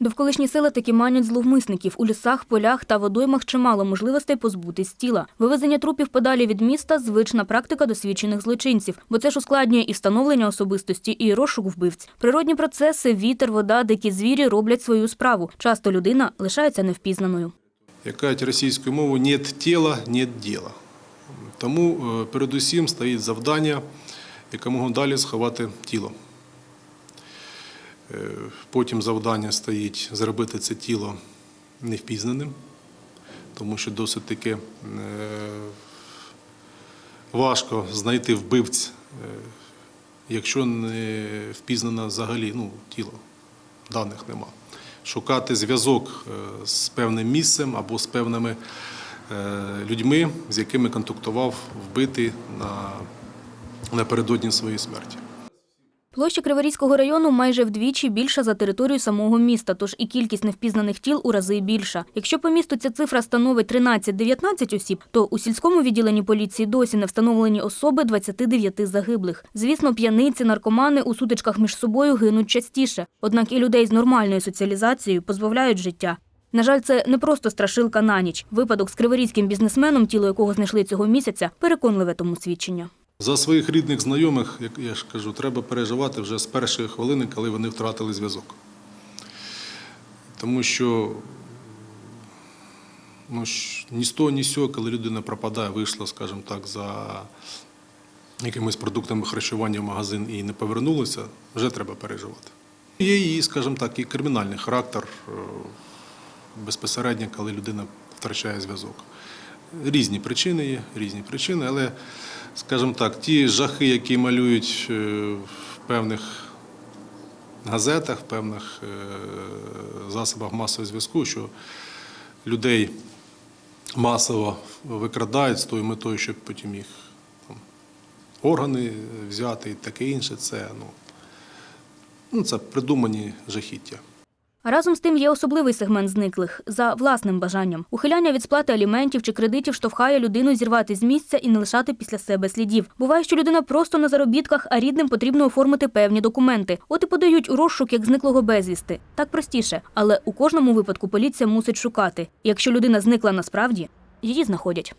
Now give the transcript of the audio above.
Довколишні села таки манять зловмисників. У лісах, полях та водоймах чимало можливостей позбутись тіла. Вивезення трупів подалі від міста – звична практика досвідчених злочинців, бо це ж ускладнює і встановлення особистості, і розшук вбивць. Природні процеси, вітер, вода, дикі звірі роблять свою справу. Часто людина лишається невпізнаною. Як російською мовою, «нет тіла, нет діла». Тому е, передусім стоїть завдання якомога далі сховати тіло. Е, Потім завдання стоїть зробити це тіло невпізнаним, тому що досить таки е, важко знайти вбивць, е, якщо не впізнано взагалі ну, тіло, даних нема. Шукати зв'язок з певним місцем або з певними людьми, з якими контактував вбитий на, напередодні своєї смерті. Площа Криворізького району майже вдвічі більша за територію самого міста, тож і кількість невпізнаних тіл у рази більша. Якщо по місту ця цифра становить 13-19 осіб, то у сільському відділенні поліції досі не встановлені особи 29 загиблих. Звісно, п'яниці, наркомани у сутичках між собою гинуть частіше. Однак і людей з нормальною соціалізацією позбавляють життя. На жаль, це не просто страшилка на ніч. Випадок з криворізьким бізнесменом, тіло якого знайшли цього місяця, переконливе тому свідчення. За своїх рідних знайомих, як я ж кажу, треба переживати вже з першої хвилини, коли вони втратили зв'язок. Тому що ну, ні з того, ні з цього, коли людина пропадає, вийшла, скажімо так, за якимись продуктами харчування в магазин і не повернулася, вже треба переживати. Є її, скажімо так, і кримінальний характер е, безпосередньо, коли людина втрачає зв'язок. Різні причини є, різні причини, але, скажімо так, ті жахи, які малюють е, в певних газетах, в певних е, засобах масового зв'язку, що людей масово викрадають з тою метою, щоб потім їх там, органи взяти і таке інше, це, ну, ну, це придумані жахіття. Разом з тим є особливий сегмент зниклих за власним бажанням. Ухиляння від сплати аліментів чи кредитів штовхає людину зірвати з місця і не лишати після себе слідів. Буває, що людина просто на заробітках, а рідним потрібно оформити певні документи. От і подають у розшук як зниклого безвісти. Так простіше, але у кожному випадку поліція мусить шукати. Якщо людина зникла насправді, її знаходять.